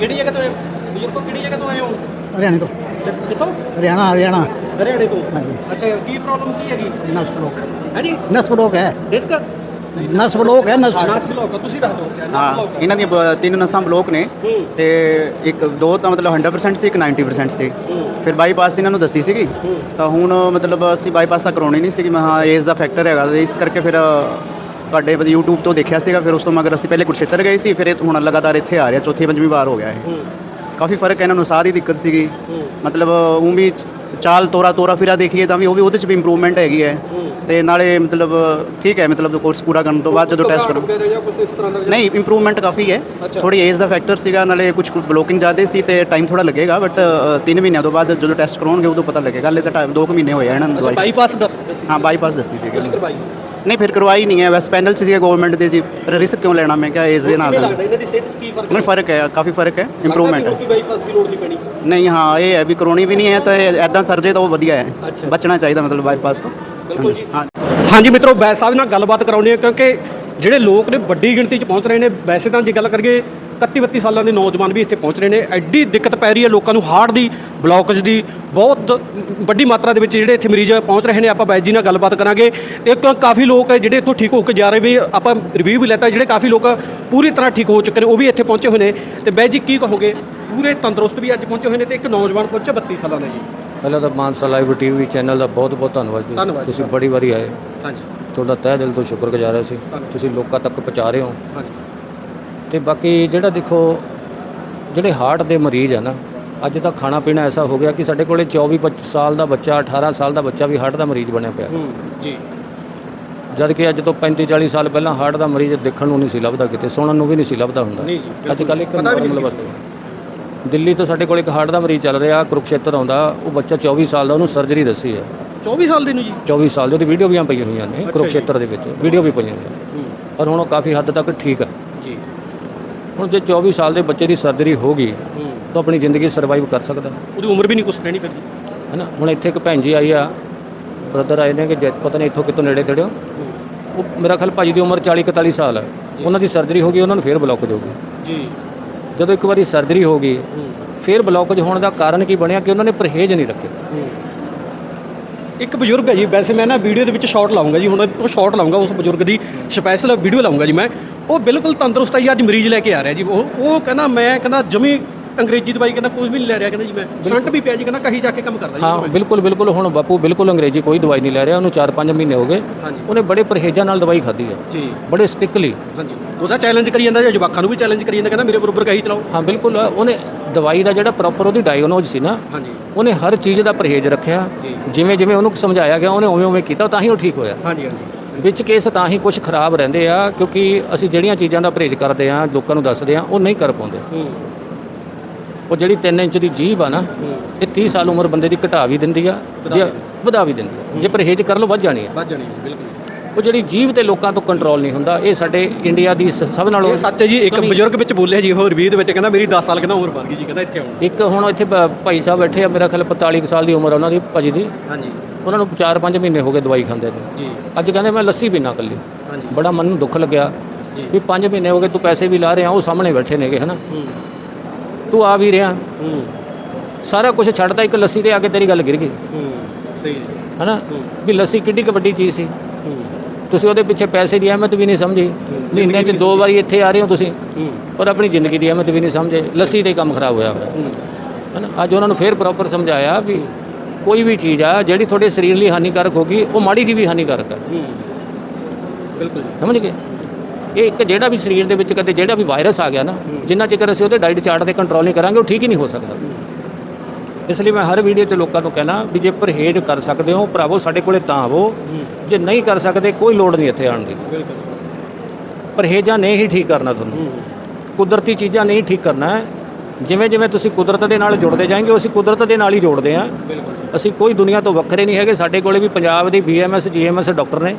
ਕਿਹੜੀ ਜਗ੍ਹਾ ਤੋਂ ਆਏ ਹੋ? ਬਜ਼ੁਰਗੋ ਕਿਹੜੀ ਜਗ੍ਹਾ ਤੋਂ ਆਏ ਹੋ? ਹਰਿਆਣੇ ਤੋਂ। ਤੇ ਕਿੱਥੋਂ? ਹਰਿਆਣਾ ਹਰਿਆਣਾ। ਹਰਿਆਣੇ ਤੋਂ? ਹਾਂਜੀ। ਅੱਛਾ ਕੀ ਪ੍ਰੋਬਲਮ ਕੀ ਹੈਗੀ? ਨਸ ਬਲੋਕ। ਹੈ ਜੀ? ਨਸ ਬਲੋਕ ਹੈ। ਡਿਸਕ? ਨਸ ਬਲੋਕ ਹੈ ਨਸ ਨਾਸ ਬਲੌਕ ਤੁਸੀਂ ਦੱਸ ਦਿਓ ਨਾਸ ਹਾਂ ਬਲੌਕ ਇਹਨਾਂ ਦੀਆਂ ਬ- ਤਿੰਨ ਨਸਾਂ ਬਲੋਕ ਨੇ। ਤੇ ਇੱਕ ਦੋ ਤਾਂ ਮਤਲਬ 100% ਸੀ ਇੱਕ 90% ਸੀ। ਫਿਰ ਬਾਈਪਾਸ ਇਹਨਾਂ ਨੂੰ ਦੱਸੀ ਸੀਗੀ। ਤਾਂ ਹੁਣ ਮਤਲਬ ਅਸੀਂ ਬਾਈਪਾਸ ਤਾਂ ਕਰਾਉਣੀ ਨਹੀਂ ਸੀਗੀ। ਮੈਂ ਹਾਂ ਏਜ ਦਾ ਫੈਕਟਰ ਹੈਗਾ ਤੇ ਇਸ ਕਰਕੇ ਫਿਰ ਤੁਹਾਡੇ YouTube ਤੋਂ ਦੇਖਿਆ ਸੀਗਾ ਫਿਰ ਉਸ ਤੋਂ ਮਗਰ ਅਸੀਂ ਪਹਿਲੇ ਕੁਰਸ਼ੇਤਰ ਗਏ ਸੀ ਫਿਰ ਇਹ ਹੁਣ ਲਗਾਤਾਰ ਇੱਥੇ ਆ ਰਿਹਾ ਚੌਥੀ ਪੰਜਵੀਂ ਵਾਰ ਹੋ ਗਿਆ ਇਹ। ਕਾਫੀ ਫ਼ਰਕ ਹੈ ਇਹਨਾਂ ਨੂੰ ਸਾਹ ਦੀ ਦਿੱਕਤ ਸੀਗੀ। ਮਤਲਬ ਉਹ ਵੀ ਚਾਲ ਤੋਰਾ ਤੋਰਾ ਫਿਰਾ ਦੇਖੀਏ ਤਾਂ ਵੀ ਉਹ ਵੀ ਉਹਦੇ ਚ ਵੀ ਇੰਪਰੂਵਮੈਂਟ ਹੈਗੀ ਹੈ। ਤੇ ਨਾਲੇ ਮਤਲਬ ਠੀਕ ਹੈ ਮਤਲਬ ਕੋਰਸ ਪੂਰਾ ਕਰਨ ਤੋਂ ਬਾਅਦ ਜਦੋਂ ਟੈਸਟ ਕਰੋ। ਨਹੀਂ ਇੰਪਰੂਵਮੈਂਟ ਕਾਫੀ ਹੈ। ਥੋੜੀ ਏਜ ਦਾ ਫੈਕਟਰ ਸੀਗਾ ਨਾਲੇ ਕੁਝ ਬਲੋਕਿੰਗ ਜ਼ਿਆਦਾ ਸੀ ਤੇ ਟਾਈਮ ਥੋੜਾ ਲੱਗੇਗਾ ਬਟ 3 ਮਹੀਨਿਆਂ ਤੋਂ ਬਾਅਦ ਜਦੋਂ ਟੈਸਟ ਕਰਾਉਣਗੇ ਉਦੋਂ ਪਤਾ ਲੱਗੇਗਾ। ਹਲੇ ਤਾਂ ਟਾਈਮ 2 ਮਹੀਨੇ ਹੋਏ ਆ ਇਹਨਾਂ ਨੂੰ ਅੱਛਾ ਦਵਾਈ। ਬਾਈਪਾਸ ਦੱਸ ਹਾਂ ਬਾਈਪਾਸ ਦੱਸੀ ਕਰਵਾਈ ਨਹੀਂ। ਫਿਰ ਕਰਵਾਈ ਨਹੀਂ ਹੈ। ਵੈਸੇ ਪੈਨਲ ਚ ਸੀਗਾ ਗਵਰਨਮੈਂਟ ਦੇ ਜੀ। ਰਿਸਕ ਕਿਉਂ ਲੈਣਾ? ਮੈਂ ਕਿਹਾ ਏਜ ਦੇ ਨਾਲ। ਇਹਨਾਂ ਦੀ ਸਿਹਤ ਕੀ ਫ਼ਰਕ ਨਹੀਂ ਫ਼ਰਕ ਹੈ। ਕਾਫੀ ਫ਼ਰਕ ਹੈ। ਇੰਪਰੂਵਮੈਂਟ ਹੈ। ਕਿ ਬਾਈਪਾਸ ਦੀ ਲੋੜ ਨਹੀਂ ਪੈਣੀ। ਨਹੀਂ ਹਾਂ ਇਹ ਹੈ ਵੀ ਕਰਾਉਣੀ ਵੀ ਨਹੀਂ ਹੈ ਤਾਂ ਐਦਾਂ ਸਰਜੇ ਤਾਂ ਉਹ ਵਧੀਆ ਹੈ। ਅੱਛਾ। ਬਚਣਾ ਚਾਹੀਦਾ ਮਤਲਬ ਬਾਈਪਾਸ ਤੋਂ। ਬਿਲਕੁਲ ਜੀ। ਹਾਂ ਹਾਂਜੀ ਮਿੱਤਰੋ ਬੈਸ ਸਾਹਿਬ ਨਾਲ ਗੱਲਬਾਤ ਕਰਾਉਣੀ ਹੈ ਕਿਉਂਕਿ ਜਿਹੜੇ ਲੋਕ ਨੇ ਵੱਡੀ ਗਿਣਤੀ 'ਚ ਪਹੁੰਚ ਰਹੇ ਨੇ ਵੈਸੇ ਤਾਂ ਜੇ ਗੱਲ ਕਰੀਏ 31 32 ਸਾਲਾਂ ਦੇ ਨੌਜਵਾਨ ਵੀ ਇੱਥੇ ਪਹੁੰਚ ਰਹੇ ਨੇ। ਐਡੀ ਦਿੱਕਤ ਪੈ ਰਹੀ ਹੈ ਲੋਕਾਂ ਨੂੰ ਹਾਰਟ ਦੀ ਬਲੌਕੇਜ ਦੀ ਬਹੁਤ ਵੱਡੀ ਮਾਤਰਾ ਦੇ ਵਿੱਚ ਜਿਹੜੇ ਇੱਥੇ ਮਰੀਜ਼ ਪਹੁੰਚ ਰਹੇ ਨੇ। ਆਪਾਂ ਬੈਜ ਜੀ ਨਾਲ ਗੱਲਬਾਤ ਕਰਾਂਗੇ। ਤੇ ਕਾਫੀ ਲੋਕ ਹੈ ਜਿਹੜੇ ਇੱਥੋਂ ਠੀਕ ਹੋ ਕੇ ਜਾ ਰਹੇ ਵੀ ਆਪਾਂ ਰਿਵਿਊ ਵੀ ਲੈਤਾ ਜਿਹੜੇ ਕਾਫੀ ਲੋਕ ਪੂਰੀ ਤਰ੍ਹਾਂ ਠੀਕ ਹੋ ਚੁੱਕੇ ਨੇ ਉਹ ਵੀ ਇੱਥੇ ਪਹੁੰਚੇ ਹੋਏ ਨੇ। ਤੇ ਬੈਜ ਜੀ ਕੀ ਕਹੋਗੇ? ਪੂਰੇ ਤੰਦਰੁਸਤ ਵੀ ਅੱਜ ਪਹੁੰਚੇ ਹੋਏ ਨੇ ਤੇ ਇੱਕ ਨੌਜਵਾਨ ਪਹੁੰਚਿਆ 32 ਸਾਲਾਂ ਦਾ ਜੀ। ਪਹਿਲਾਂ ਤਾਂ ਮਾਨਸਾ ਲਾਈਵ ਟੀਵੀ ਚੈਨਲ ਦਾ ਬਹੁਤ ਬਹੁਤ ਧੰਨਵਾਦ ਜੀ। ਧੰਨਵਾਦ। ਤੁਸੀਂ ਬੜੀ ਵਾਰੀ ਆਏ। ਹਾਂਜੀ। ਤੁਹਾਡਾ ਤਹਿ ਦਿਲ ਤੋਂ ਸ਼ੁਕਰਗੁਜ਼ਾਰ ਹਾਂ ਅਸੀਂ। ਧੰਨਵਾਦ। ਤੁਸੀਂ ਲੋਕਾਂ ਤੱਕ ਪਹੁੰਚਾ ਰਹੇ ਹੋ। ਹਾਂਜੀ। ਤੇ ਬਾਕੀ ਜਿਹੜਾ ਦੇਖੋ ਜਿਹੜੇ ਹਾਰਟ ਦੇ ਮਰੀਜ਼ ਆ ਨਾ ਅੱਜ ਤਾਂ ਖਾਣਾ ਪੀਣਾ ਐਸਾ ਹੋ ਗਿਆ ਕਿ ਸਾਡੇ ਕੋਲੇ 24 25 ਸਾਲ ਦਾ ਬੱਚਾ 18 ਸਾਲ ਦਾ ਬੱਚਾ ਵੀ ਹਾਰਟ ਦਾ ਮਰੀਜ਼ ਬਣਿਆ ਪਿਆ। ਹੂੰ ਜੀ। ਜਦ ਕਿ ਅੱਜ ਤੋਂ 35 40 ਸਾਲ ਪਹਿਲਾਂ ਹਾਰਟ ਦਾ ਮਰੀਜ਼ ਦੇਖਣ ਨੂੰ ਨਹੀਂ ਸੀ ਲੱਭਦਾ ਕਿਤੇ ਸੁਣਨ ਨੂੰ ਵੀ ਨਹੀਂ ਸੀ ਲੱਭਦਾ ਹੁੰਦਾ। ਨਹੀਂ ਜੀ, ਅੱਜ ਕੱਲ੍ਹ ਇੱਕ ਪਤਾ ਵੀ ਨਹੀਂ normal ਸੀ ਵਸਤੂ ਦਿੱਲੀ ਤੋਂ ਸਾਡੇ ਕੋਲ ਇੱਕ ਹਾਰਟ ਦਾ ਮਰੀਜ਼ ਚੱਲ ਰਿਹਾ ਕੁਰੂਕਸ਼ੇਤਰ ਆਉਂਦਾ ਉਹ ਬੱਚਾ 24 ਸਾਲ ਦਾ ਉਹਨੂੰ ਸਰਜਰੀ ਦੱਸੀ ਹੈ। 24 ਸਾਲ ਦੇ ਨੂੰ ਜੀ? 24 ਸਾਲ ਦੀ ਉਹਦੀ ਵੀਡੀਓ ਵੀ ਪਈਆਂ ਹੋਈਆਂ ਨੇ ਕੁਰੂਕਸ਼ੇਤਰ ਦੇ ਵਿੱਚ ਵੀਡੀਓ ਵੀ ਪਈਆਂ ਹੋਈਆਂ। ਹੂੰ। ਪਰ ਹੁਣ ਉਹ ਕਾਫੀ ਹੱਦ ਤੱਕ ਠੀਕ ਹੈ ਜੀ। ਹੁਣ ਜੇ 24 ਸਾਲ ਦੇ ਬੱਚੇ ਦੀ ਸਰਜਰੀ ਹੋ ਗਈ ਤਾਂ ਆਪਣੀ ਜ਼ਿੰਦਗੀ ਸਰਵਾਈਵ ਕਰ ਸਕਦਾ। ਉਹਦੀ ਉਮਰ ਵੀ ਨਹੀਂ ਕੁਛ ਰਹਿਣੀ ਫਿਰ ਹੈ ਨਾ ਹੁਣ ਇੱਥੇ ਇੱਕ ਭੈਣ ਜੀ ਆਈ ਆ ਬ੍ਰਦਰ ਆਏ ਨੇ ਕਿ ਜੈ- ਪਤਾ ਨਹੀਂ ਇੱਥੋਂ ਕਿਤੋਂ ਨੇੜੇ ਤੇੜਿਓ ਉਹ ਮੇਰਾ ਖਿਆਲ ਭਾਜੀ ਦੀ ਉਮਰ 40 41 ਸਾਲ ਹੈ ਉਹਨਾਂ ਦੀ ਸਰਜਰੀ ਹੋ ਗਈ ਉਹਨਾਂ ਨੂੰ ਫੇਰ ਬਲੌਕੇਜ ਹੋ ਗਈ ਜੀ। ਜਦੋਂ ਇੱਕ ਵਾਰੀ ਸਰਜਰੀ ਹੋ ਗਈ ਫੇਰ ਬਲੌਕੇਜ ਹੋਣ ਦਾ ਕਾਰਨ ਕੀ ਬਣਿਆ ਕਿ ਉਹਨਾਂ ਨੇ ਪਰਹੇਜ਼ ਨਹੀਂ ਰੱਖੇ? ਇੱਕ ਬਜ਼ੁਰਗ ਹੈ ਜੀ ਵੈਸੇ ਮੈਂ ਨਾ ਵੀਡੀਓ ਦੇ ਵਿੱਚ ਸ਼ਾਟ ਲਾਉਂਗਾ ਜੀ ਹੁਣ ਉਹ ਸ਼ਾਟ ਲਾਉਂਗਾ ਉਸ ਬਜ਼ੁਰਗ ਦੀ ਸਪੈਸ਼ਲ ਵੀਡੀਓ ਲਾਉਂਗਾ ਜੀ ਮੈਂ। ਉਹ ਬਿਲਕੁਲ ਤੰਦਰੁਸਤ ਹੈ ਜੀ ਅੱਜ ਮਰੀਜ਼ ਲੈ ਕੇ ਆ ਰਿਹਾ ਜੀ। ਉਹ ਉਹ ਕਹਿੰਦਾ ਮੈਂ ਕਹਿੰਦਾ ਜਮੀ ਅੰਗਰੇਜ਼ੀ ਦਵਾਈ ਕਹਿੰਦਾ ਕੁਝ ਵੀ ਨਹੀਂ ਲੈ ਰਿਹਾ ਕਹਿੰਦਾ ਜੀ ਮੈਂ। ਸਟੰਟ ਵੀ ਪਿਆ ਜੀ ਕਹਿੰਦਾ ਕਹੀ ਜਾ ਕੇ ਕੰਮ ਕਰਦਾ ਜੀ। ਹਾਂ। ਬਿਲਕੁਲ ਬਿਲਕੁਲ ਹੁਣ ਬਾਪੂ ਬਿਲਕੁਲ ਅੰਗਰੇਜ਼ੀ ਕੋਈ ਦਵਾਈ ਨਹੀਂ ਲੈ ਰਿਹਾ ਉਹਨੂੰ 4-5 ਮਹੀਨੇ ਹੋ ਗਏ। ਉਹਨੇ ਬੜੇ ਪਰਹੇਜ਼ਾਂ ਨਾਲ ਦਵਾਈ ਖਾਧੀ ਹੈ ਜੀ। ਬੜੇ ਸਟਿਕਲੀ। ਹਾਂਜੀ। ਉਹਦਾ ਚੈਲੰਜ ਕਰੀ ਜਾਂਦਾ ਜੀ ਜਵਾਕਾਂ ਨੂੰ ਵੀ ਚੈਲੰਜ ਕਰੀ ਜਾਂਦਾ ਕਹਿੰਦਾ ਮੇਰੇ ਬਰੋਬਰ ਕਹੀ ਚਲਾਓ। ਹਾਂ ਬਿਲਕੁਲ ਉਹਨੇ ਦਵਾਈ ਦਾ ਜਿਹੜਾ ਪ੍ਰੋਪਰ ਉਹਦੀ ਡਾਇਗਨੋਜ਼ ਸੀ ਨਾ ਹਾਂਜੀ। ਉਹਨੇ ਹਰ ਚੀਜ਼ ਦਾ ਪਰਹੇਜ਼ ਰੱਖਿਆ। ਜਿਵੇਂ ਜਿਵੇਂ ਉਹਨੂੰ ਸਮਝਾਇਆ ਗਿਆ ਉਹਨੇ ਉਵੇਂ ਉਵੇਂ ਕੀਤਾ ਤਾਂ ਹੀ ਉਹ ਠੀਕ ਹੋਇਆ। ਹਾਂਜੀ ਹਾਂਜੀ। ਵਿੱਚ ਕੇਸ ਤਾਂ ਹੀ ਕੁਝ ਖਰਾਬ ਰਹਿੰਦੇ ਆ ਕਿਉਂਕਿ ਅਸੀਂ ਜਿਹੜੀਆਂ ਚੀਜ਼ਾਂ ਦਾ ਪਰਹੇਜ਼ ਕਰਦੇ ਆ ਲੋਕਾਂ ਨੂੰ ਦੱਸਦੇ ਆ ਉਹ ਨਹੀਂ ਕਰ ਪਾਉਂਦੇ। ਉਹ ਜਿਹੜੀ 3 ਇੰਚ ਦੀ ਜੀਭ ਆ ਨਾ ਇਹ 30 ਸਾਲ ਉਮਰ ਬੰਦੇ ਦੀ ਘਟਾ ਵੀ ਦਿੰਦੀ ਆ ਜੇ ਵਧਾ ਵੀ ਦਿੰਦੀ ਆ। ਜੇ ਪਰਹੇਜ਼ ਕਰ ਲਓ ਵੱਧ ਜਾਣੀ ਆ। ਵੱਜ ਜਾਣੀ ਬਿਲਕੁਲ ਉਹ ਜਿਹੜੀ ਜੀਭ ਤੇ ਲੋਕਾਂ ਤੋਂ ਕੰਟਰੋਲ ਨਹੀਂ ਹੁੰਦਾ ਇਹ ਸਾਡੇ ਇੰਡੀਆ ਦੀ ਸਭ ਨਾਲੋਂ ਇਹ ਸੱਚ ਹੈ ਜੀ ਇੱਕ ਬਜ਼ੁਰਗ ਵਿੱਚ ਬੋਲਿਆ ਜੀ ਉਹ ਰਿਵਿਊ ਦੇ ਵਿੱਚ ਕਹਿੰਦਾ ਮੇਰੀ 10 ਸਾਲ ਕਹਿੰਦਾ ਉਮਰ ਵੱਧ ਗਈ ਜੀ ਕਹਿੰਦਾ ਇੱਥੇ ਆਉਣ। ਇੱਕ ਹੁਣ ਇੱਥੇ ਭਾਈ ਸਾਹਿਬ ਬੈਠੇ ਆ ਮੇਰਾ ਖਿਆਲ 45 ਕੁ ਸਾਲ ਦੀ ਉਮਰ ਉਹਨਾਂ ਦੀ ਭਾਜੀ ਦੀ। ਹਾਂਜੀ। ਉਹਨਾਂ ਨੂੰ 4-5 ਮਹੀਨੇ ਹੋ ਗਏ ਦਵਾਈ ਖਾਂਦੇ ਨੂੰ। ਜੀ। ਅੱਜ ਕਹਿੰਦੇ ਮੈਂ ਲੱਸੀ ਪੀਣਾ ਕੱਲੀ ਹਾਂਜੀ। ਬੜਾ ਮਨ ਨੂੰ ਦੁੱਖ ਲੱਗਿਆ ਵੀ 5 ਮਹੀਨੇ ਹੋ ਗਏ ਤੂੰ ਪੈਸੇ ਵੀ ਲਾ ਰਿਹਾ ਉਹ ਸਾਹਮਣੇ ਬੈਠੇ ਨੇਗੇ ਹਨਾ? ਤੂੰ ਆ ਵੀ ਰਿਹਾ। ਹੂੰ। ਸਾਰਾ ਕੁਝ ਛੱਡਦਾ ਇੱਕ ਲੱਸੀ ਤੇ ਆ ਕੇ ਤੇਰੀ ਗੱਲ ਗਿਰ ਗਈ। ਹੂੰ ਸਹੀ ਹਨਾ? ਵੀ ਲੱਸੀ ਕਿੱਡੀ ਕੁ ਵੱਡੀ ਚੀਜ਼ ਸੀ। ਤੁਸੀਂ ਉਹਦੇ ਪਿੱਛੇ ਪੈਸੇ ਦੀ ਅਹਿਮਤ ਵੀ ਨਹੀਂ ਸਮਝੀ। ਮਹੀਨੇ 'ਚ ਦੋ ਵਾਰੀ ਇੱਥੇ ਆ ਰਹੇ ਹੋ ਤੁਸੀਂ। ਪਰ ਆਪਣੀ ਜ਼ਿੰਦਗੀ ਦੀ ਅਹਿਮੀਅਤ ਵੀ ਨਹੀਂ ਸਮਝੇ। ਲੱਸੀ ਤੇ ਹੀ ਕੰਮ ਖਰਾਬ ਹੋਇਆ ਹੋਇਆ। ਹੈ। ਨਾ ਅੱਜ ਉਹਨਾਂ ਨੂੰ ਫੇਰ ਪ੍ਰੋਪਰ ਸਮਝਾਇਆ ਵੀ ਕੋਈ ਵੀ ਚੀਜ਼ ਆ ਜਿਹੜੀ ਤੁਹਾਡੇ ਸਰੀਰ ਲਈ ਹਾਨੀਕਾਰਕ ਹੋਗੀ ਉਹ ਮਾੜੀ ਜੀ ਵੀ ਹਾਨੀਕਾਰਕ ਹੈ। ਬਿਲਕੁਲ ਸਮਝ ਗਏ? ਇਹ ਇੱਕ ਜਿਹੜਾ ਵੀ ਸਰੀਰ ਦੇ ਵਿੱਚ ਕਦੇ ਜਿਹੜਾ ਵੀ ਵਾਇਰਸ ਆ ਗਿਆ ਨਾ, ਜਿੰਨਾ ਚਿਰ ਅਸੀਂ ਉਹਦੇ ਡਾਈਟ ਚਾਰਟ ਤੇ ਕੰਟਰੋਲ ਨਹੀਂ ਕਰਾਂਗੇ, ਉਹ ਠੀਕ ਹੀ ਨਹੀਂ ਹੋ ਸਕਦਾ। ਇਸ ਲਈ ਮੈਂ ਹਰ ਵੀਡੀਓ 'ਚ ਲੋਕਾਂ ਨੂੰ ਕਹਿਣਾ ਵੀ ਜੇ ਪਰਹੇਜ਼ ਕਰ ਸਕਦੇ ਹੋ, ਭਰਾਵੋ, ਸਾਡੇ ਕੋਲੇ ਤਾਂ ਆਵੋ। ਜੇ ਨਹੀਂ ਕਰ ਸਕਦੇ, ਕੋਈ ਲੋੜ ਨਹੀਂ ਇੱਥੇ ਆਉਣ ਦੀ। ਬਿਲਕੁਲ ਪਰਹੇਜ਼ਾਂ ਨੇ ਹੀ ਠੀਕ ਕਰਨਾ ਤੁਹਾਨੂੰ। ਕੁਦਰਤੀ ਚੀਜ਼ਾਂ ਨਹੀਂ ਠੀਕ ਕਰਨਾ ਜਿਵੇਂ ਜਿਵੇਂ ਤੁਸੀਂ ਕੁਦਰਤ ਦੇ ਨਾਲ ਜੁੜਦੇ ਜਾਓਗੇ ਅਸੀਂ ਕੁਦਰਤ ਦੇ ਨਾਲ ਹੀ ਜੋੜਦੇ ਹਾਂ। ਅਸੀਂ ਕੋਈ ਦੁਨੀਆ ਤੋਂ ਵੱਖਰੇ ਨਹੀਂ ਹੈਗੇ। ਸਾਡੇ ਕੋਲੇ ਵੀ ਪੰਜਾਬ ਦੀ ਬੀਐਮਐਸ ਜੀਐਮਐਸ ਡਾਕਟਰ ਨੇ।